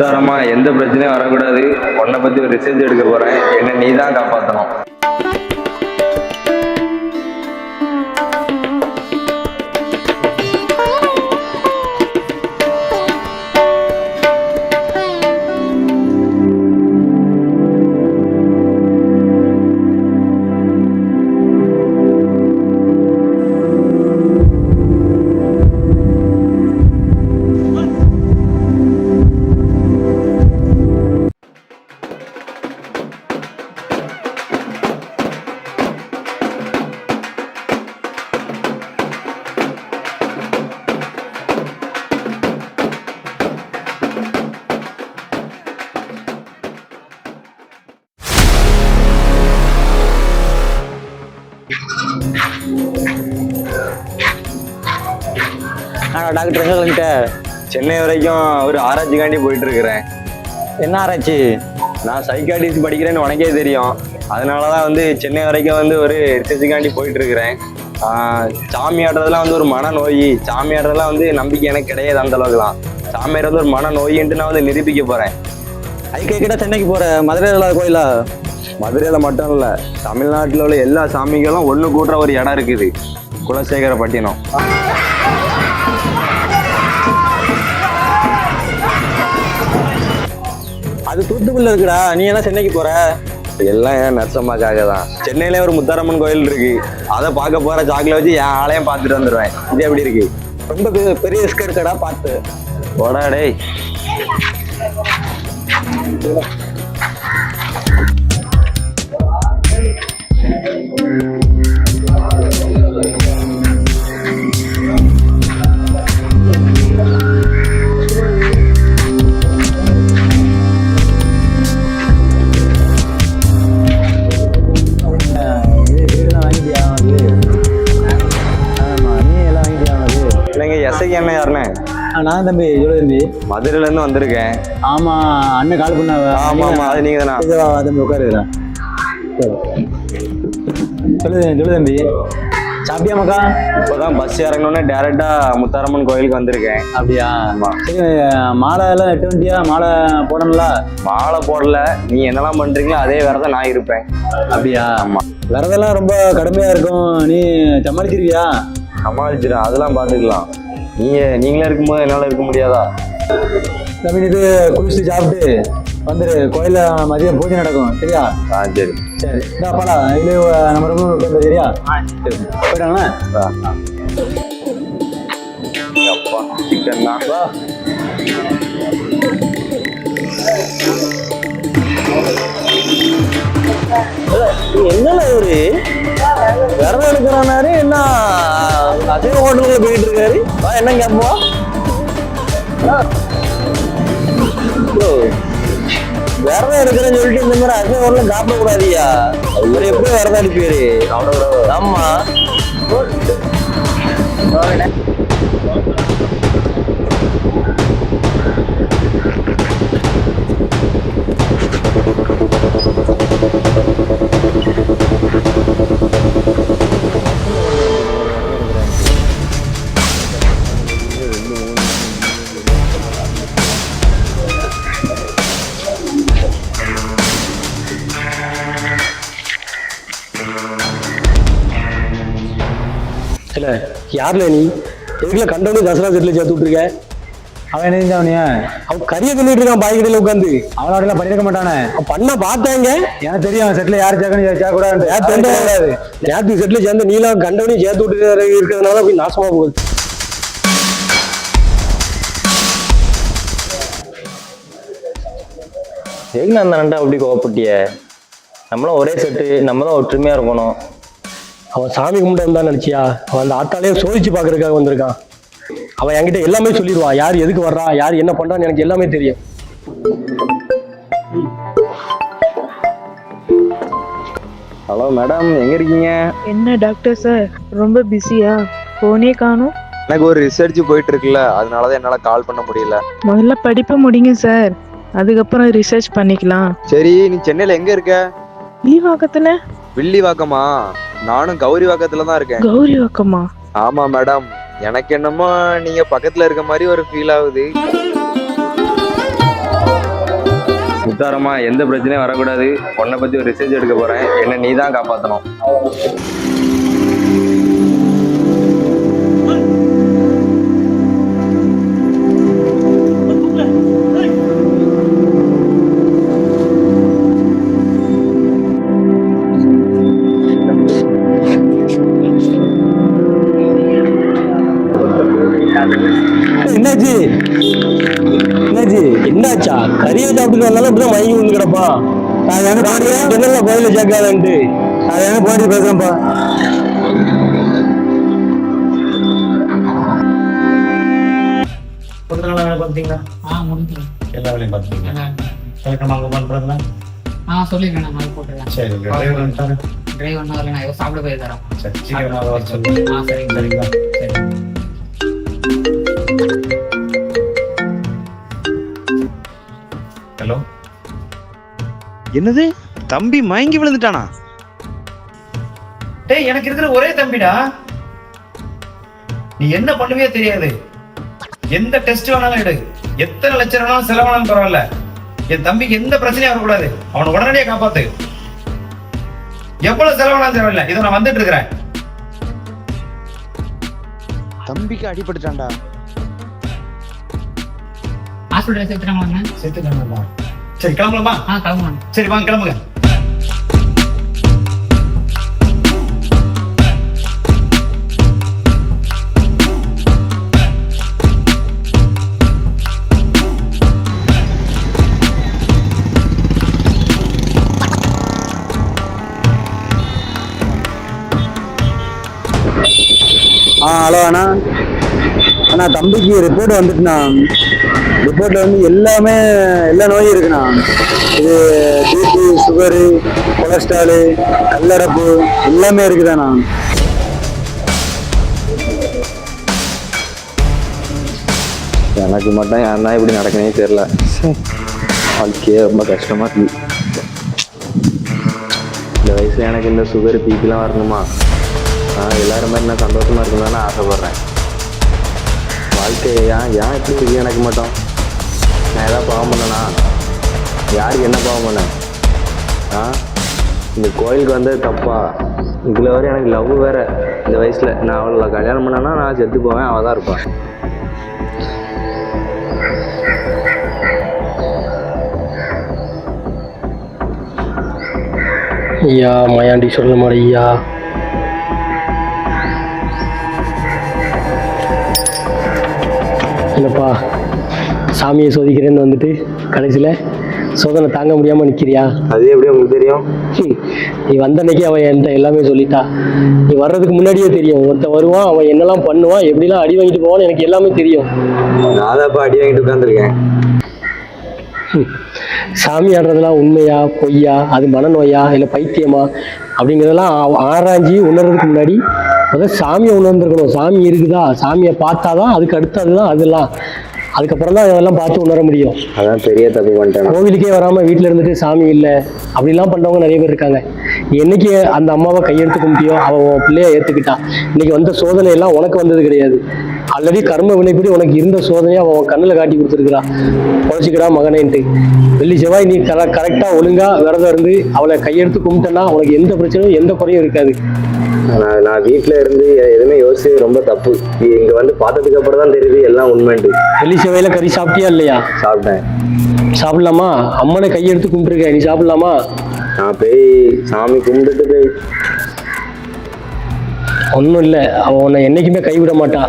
உத்தாரமா எந்த பிரச்சனையும் வரக்கூடாது. உன்னை பத்தி ஒரு ரிசர்ச் எடுக்க போறேன். என்ன நீ தான் காப்பாத்தணும். டாக்டர் எங்க கிளம்பிட்ட சென்னை வரைக்கும் ஒரு ஆராய்ச்சிக்காண்டி போயிட்டு இருக்கிறேன் என்ன ஆராய்ச்சி? நான் சைக்காட்டிஸ்ட் படிக்கிறேன்னு உனக்கே தெரியும். அதனால தான் வந்து சென்னை வரைக்கும் வந்து ஒரு ரிசர்ச்சுக்காண்டி போயிட்டு இருக்கிறேன் சாமி ஆடுறதுலாம் வந்து ஒரு மனநோய். சாமி ஆடுறதுலாம் வந்து நம்பிக்கை எனக்கு கிடையாது அந்த அளவுக்குலாம். சாமி ஆடுறது ஒரு மனநோயின்ட்டு நான் வந்து நிரூபிக்க போறேன். ஐக்கிய கிட்ட சென்னைக்கு போற மதுரையில் இல்லாத கோயிலா? மதுரையில மட்டும் இல்ல தமிழ்நாட்டில் உள்ள எல்லா சாமிகளும் ஒண்ணு கூட்டுற ஒரு இடம் இருக்குது. குலசேகரப்பட்டினம். அது தூத்துக்குள்ள இருக்குடா. நீ என்ன சென்னைக்கு போற? எல்லாம் ஏன் நரசம்மாக்காக தான். சென்னையிலே ஒரு முத்தாரம்மன் கோயில் இருக்கு. அதை பார்க்க போற சாக்கில் வச்சு என் ஆளையும் பார்த்துட்டு வந்துடுவேன் இது எப்படி இருக்கு? ரொம்ப பெ- பெரிய ரிஸ்க் எடுக்கடா பார்த்து. போடா டேய். என்ன யாருண்ணே? நான் தம்பி இவ்வளோ தம்பி. மதுரையில இருந்து வந்திருக்கேன். ஆமா அண்ணன் கால் பண்ண ஆமா ஆமா அது நீங்க தானே தம்பி உட்காருடா சொல்லு சொல்லு தம்பி. சாப்பிட்டியா மக்கா? இப்போதான் பஸ் இறங்கணுன்னே டேரெக்டா முத்தாரம்மன் கோயிலுக்கு வந்திருக்கேன். அப்படியா? ஆமா. சரி மாலை எல்லாம் எட்டு வண்டியா? மாலை போடணும்ல? மாலை போடல. நீ என்னெல்லாம் பண்றீங்களோ அதே விரதம் நான் இருப்பேன். அப்படியா? ஆமா. விரதெல்லாம் ரொம்ப கடுமையா இருக்கும். நீ சமாளிச்சிருவியா சமாளிச்சிடும் அதெல்லாம் பார்த்துக்கலாம். நீங்க நீங்களே இருக்கும்போது என்னால இருக்க முடியாதா? தம்பி இது குளிச்சுட்டு சாப்பிட்டு வந்துரு. கோயில்ல மதியம் பூஜை நடக்கும் சரியா? ஆ சரி. சரி இந்த அப்பாடா இது நம்ம ரொம்ப சரியா? சரி. போயிட்டாங்கண்ணா. அப்பா சிக்கன் தான் இவரு விரதம் எடுக்கிறானாரு என்ன அசைவ ஹோட்டலுக்குள்ள போயிட்டு இருக்காரு. என்ன கேப்போம் விரதம் எடுக்கிறேன்னு சொல்லிட்டு இந்த மாதிரி அசைவ ஹோட்டலும் சாப்பிட கூடாதியா இவர் எப்படி விரதம் எடுப்பாரு ஆமா. இல்ல யார்ல நீ? எதுக்குல கண்டவனு தசரா செட்டில் சேர்த்து விட்டுருக்க? அவன் என்ன செஞ்சவனியா அவன் கறியை தின்னுட்டு இருக்கான் பாய்கடையில உட்காந்து அவனோட பண்ணிருக்க மாட்டானே. அவன் பண்ண பார்த்தாங்க எனக்கு தெரியும் செட்டில் யார் சேர்க்கணும் சேர்க்க கூடாது நேத்து செட்டில் சேர்ந்து நீலாம் கண்டவனையும் சேர்த்து விட்டு இருக்கிறதுனால போய் நாசமா போகுது. எதுக்கு அந்த நண்டா அப்படி கோவப்பட்டிய? நம்மளாம் ஒரே செட்டு நம்ம தான் ஒற்றுமையா இருக்கணும். அவன் சாமி கும்பிட்டு வந்தான்னு நினைச்சியா? அவன் அந்த ஆத்தாலே சோதிச்சு பாக்குறதுக்காக வந்திருக்கான். அவன் என்கிட்ட எல்லாமே சொல்லிடுவான். யார் எதுக்கு வர்றா? யார் என்ன பண்றான்னு எனக்கு எல்லாமே தெரியும். Hello madam. எங்க இருக்கீங்க? என்ன டாக்டர் சார்? ரொம்ப பிஸியா? போனே காணும். எனக்கு ஒரு ரிசர்ச் போயிட்டு இருக்குல்ல. அதனாலதான் என்னால கால் பண்ண முடியல. முதல்ல படிப்பை முடிங்க சார். அதுக்கப்புறம் ரிசர்ச் பண்ணிக்கலாம். சரி நீ சென்னையில எங்க இருக்க? ஈவாக்கத்துல வில்லிவாக்கமா? நானும் கௌரி வாக்கத்துல தான் இருக்கேன். கௌரி வாக்கமா ஆமா மேடம் எனக்கு என்னமோ நீங்க பக்கத்துல இருக்க மாதிரி ஒரு ஃபீல் ஆகுது. முத்தாரமா எந்த பிரச்சனையும் வரக்கூடாது. உன்னை பத்தி ஒரு ரிசர்ச் எடுக்க போறேன். என்ன நீ தான் காப்பாத்தணும். சாப்பிட்டு வந்தாலும் இப்படிதான் மயங்கி விழுந்து கிடப்பா நான் எங்க பாடுறேன் கோயில சேர்க்காதன்ட்டு. நான் எங்க பாடி பேசுறேன்ப்பா. கொஞ்ச நாள் வேலை பார்த்தீங்களா ஆ முடிஞ்சு எல்லா வேலையும் பார்த்தீங்களா வழக்கமாக அங்கே பண்ணுறதுனா ஆ சொல்லிருக்கேன் நான் அது போட்டுருக்கேன் சரி டிரைவர் வந்துட்டாரு டிரைவர் ஒன்றும் வரல நான் ஏதோ சாப்பிட போய் தரேன் சரி சீக்கிரமாக வர சொல்லு. ஆ சரிங்க சரிங்களா ஹலோ. என்னது? தம்பி மயங்கி விழுந்துட்டானா? டேய் எனக்கு இருக்கிற ஒரே தம்பிடா. நீ என்ன பண்ணுவே தெரியாது. எந்த டெஸ்ட் வேணாலும் எடு. எத்தனை லட்சம் வேணாலும் செலவானாலும் பரவாயில்ல. என் தம்பிக்கு எந்த பிரச்சனையும் வரக்கூடாது. அவனை உடனடியே காப்பாத்து. எவ்வளவு செலவானாலும் தேவையில்லை இதோ நான் வந்துட்டு இருக்கிறேன். தம்பிக்கு அடிபட்டுட்டான்டா. ஹாஸ்பிட்டல் சேர்த்துட்டாங்களா செத்துட்டானா சரி கிளம்பலாமா ஆ கிளம்புவாங்க சரி வாங்க கிளம்புங்க ஆ ஹலோ அண்ணா அண்ணா தம்பிக்கு ரிப்போர்ட் வந்துட்டுண்ணா ரிப்போர்ட்ல வந்து எல்லாமே எல்லா நோயும் இருக்குண்ணா இது பிபி சுகரு கொலஸ்ட்ராலு கல்லடப்பு எல்லாமே இருக்குதாண்ணா எனக்கு மட்டும் ஏன் தான் இப்படி நடக்கனே தெரியல. வாழ்க்கையே ரொம்ப கஷ்டமா இருக்கு. இந்த வயசுல எனக்கு இந்த சுகர் பிபிலாம் வரணுமா? நான் எல்லாரும் மாதிரி நான் சந்தோஷமா இருக்கணும்னு நான் ஆசைப்படுறேன். வாழ்க்கையை ஏன் ஏன் இப்படி எனக்கு மட்டும்? நான் ஏதாவது பாவம் பண்ணனா? யாருக்கு என்ன பாவம் பண்ணேன் ஆ? இந்த கோயிலுக்கு வந்தது தப்பா? இதில் வர எனக்கு லவ் வேற. இந்த வயசில் நான் அவளை கல்யாணம் பண்ணேன்னா நான் செத்து போவேன் அவள் தான் இருப்பான் ஐயா மயாண்டி சொல்ல மாட்டேன் என்னப்பா சாமியை சோதிக்கிறேன்னு வந்துட்டு கடைசியில் சோதனை தாங்க முடியாமல் நிற்கிறியா அது எப்படி உங்களுக்கு தெரியும்? நீ வந்த அன்னைக்கு அவன் என்கிட்ட எல்லாமே சொல்லிட்டா. நீ வர்றதுக்கு முன்னாடியே தெரியும். ஒருத்தன் வருவான் அவன் என்னெல்லாம் பண்ணுவான் எப்படிலாம் அடி வாங்கிட்டு போவான்னு எனக்கு எல்லாமே தெரியும். நான் தான் அடி வாங்கிட்டு உட்காந்துருக்கேன் சாமி ஆடுறதெல்லாம் உண்மையா பொய்யா அது மனநோயா இல்லை பைத்தியமா? அப்படிங்கிறதெல்லாம் ஆராய்ஞ்சி உணர்றதுக்கு முன்னாடி முதல்ல சாமியை உணர்ந்துருக்கணும். சாமி இருக்குதா? சாமியை பார்த்தாதான் அதுக்கு அடுத்தது தான் அதெல்லாம். அதுக்கப்புறம் தான் அதெல்லாம் பார்த்து உணர முடியும். அதான் பெரிய தப்பு பண்ணிட்டேன் கோவிலுக்கே வராமல் வீட்டில் இருந்துட்டு சாமி இல்லை. அப்படிலாம் பண்ணுறவங்க நிறைய பேர் இருக்காங்க. என்னைக்கு அந்த அம்மாவை கையெடுத்து கும்பிட்டியோ அவள் உன் பிள்ளைய ஏற்றுக்கிட்டா இன்னைக்கு வந்த சோதனை எல்லாம் உனக்கு வந்தது கிடையாது. ஆல்ரெடி கர்ம வினைப்படி உனக்கு இருந்த சோதனையை அவன் கண்ணில் காட்டி கொடுத்துருக்குறா பொழைச்சிக்கடா மகனேன்ட்டு. வெள்ளி செவ்வாய் நீ கர கரெக்டாக ஒழுங்காக விரதம் இருந்து அவளை கையெடுத்து கும்பிட்டேன்னா உனக்கு எந்த பிரச்சனையும் எந்த குறையும் இருக்காது. நான் நான் வீட்டில் இருந்து எதுவுமே யோசிச்சு ரொம்ப தப்பு. இங்கே வந்து பார்த்ததுக்கு அப்புறம் தான் தெரியுது எல்லாம் உண்மைன்ட்டு. வெள்ளி செவ்வாயில் கறி சாப்பிட்டியா இல்லையா? சாப்பிட்டேன். சாப்பிடலாமா? அம்மனை கையெடுத்து கும்பிட்டுருக்க நீ சாப்பிடலாமா? நான் போய் சாமி கும்பிட்டுட்டு போய். ஒன்றும் இல்லை அவன் உன்னை என்றைக்குமே கைவிட மாட்டா.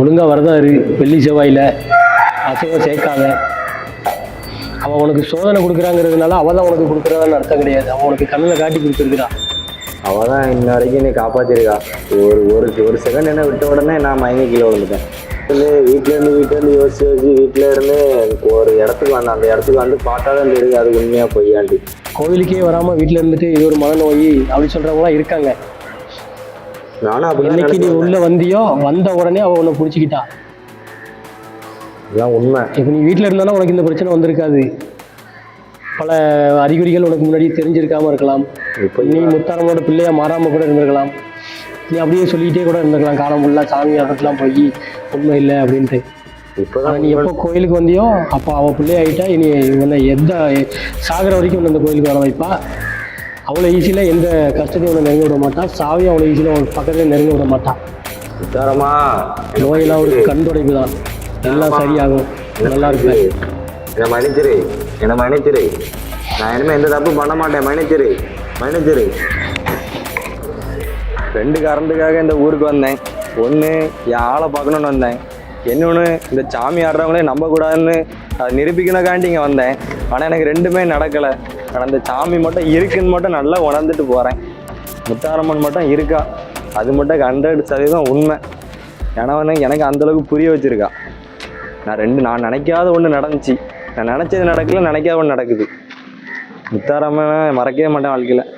ஒழுங்கா வரதான் இரு வெள்ளி செவ்வாயில். அசைவம் சேர்க்காத. அவன் உனக்கு சோதனை கொடுக்குறாங்கிறதுனால அவள் தான் உனக்கு கொடுக்குறான்னு அர்த்தம் கிடையாது. அவன் உனக்கு கண்ணில் காட்டி கொடுத்துருக்குறா. அவள் தான் இன்ன வரைக்கும் என்னை காப்பாற்றிருக்கா ஒரு ஒரு ஒரு செகண்ட் என்ன விட்ட உடனே நான் மயங்கி கீழே விழுந்துட்டேன். வந்து வீட்டில இருந்து வீட்டில இருந்து யோசிச்சு யோசிச்சு வீட்டில இருந்து ஒரு இடத்துக்கு வந்தேன். அந்த இடத்துக்கு வந்து பார்த்தா தான் தெரியுது அது உண்மையா பொய்யாண்டி. கோவிலுக்கே வராமல் வீட்டில் இருந்துட்டு இது ஒரு மனநோய் அப்படி சொல்கிறவங்களாம் இருக்காங்க. நானும் அப்படி என்னைக்கு நீ உள்ளே வந்தியோ வந்த உடனே அவள் உன்னை பிடிச்சிக்கிட்டா. இதுதான் உண்மை. இப்போ நீ வீட்டில் இருந்தாலும் உனக்கு இந்த பிரச்சனை வந்திருக்காது. பல அறிகுறிகள் உனக்கு முன்னாடி தெரிஞ்சிருக்காம இருக்கலாம். நீ முத்தாரமோட பிள்ளையா மாறாம கூட இருந்திருக்கலாம். நீ அப்படியே சொல்லிக்கிட்டே கூட இருந்திருக்கலாம். காலம் ஃபுல்லாக சாமி இடத்துலாம் போய் உண்மை இல்லை அப்படின்ட்டு. இப்போதான் நீ எப்போ கோயிலுக்கு வந்தியோ அப்போ அவள் பிள்ளையாயிட்டா இனி உன்னை எந்த சாகிற வரைக்கும் உன்னை இந்த கோயிலுக்கு வர வைப்பா. அவ்வளோ ஈஸியில் எந்த கஷ்டத்தையும் உன்னை நெருங்க விட மாட்டான் சாவியும் அவ்வளோ ஈஸியில் உன் பக்கத்துல நெருங்க விட மாட்டான் முத்தாரமா நோயெல்லாம் ஒரு கண்துடைப்பு தான். எல்லாம் சரியாகும். நல்லா இருப்பேன். மன்னிச்சிரு. என்னை மன்னிச்சிரு. நான் இனிமேல் எந்த தப்பு பண்ண மாட்டேன். மன்னிச்சிரு. மன்னிச்சிரு. ரெண்டு காரணத்துக்காக இந்த ஊருக்கு வந்தேன். ஒன்று என் ஆளை பார்க்கணுன்னு வந்தேன். இன்னொன்று இந்த சாமி ஆடுறவங்களே நம்பக்கூடாதுன்னு அதை நிரூபிக்கணுக்காண்டி இங்கே வந்தேன். ஆனால் எனக்கு ரெண்டுமே நடக்கலை. ஆனால் இந்த சாமி மட்டும் இருக்குன்னு மட்டும் நல்லா உணர்ந்துட்டு போகிறேன் முத்தாரம்மன் மட்டும் இருக்கா? அது மட்டும் ஹண்ட்ரட் சதவீதம் உண்மை. ஏன்னா வந்து எனக்கு அந்தளவுக்கு புரிய வச்சுருக்கா. நான் ரெண்டு நான் நினைக்காத ஒன்று நடந்துச்சு. நான் நினச்சது நடக்கல நினைக்காம நடக்குது. முத்தாராம மறக்கவே மாட்டேன் வாழ்க்கையில்.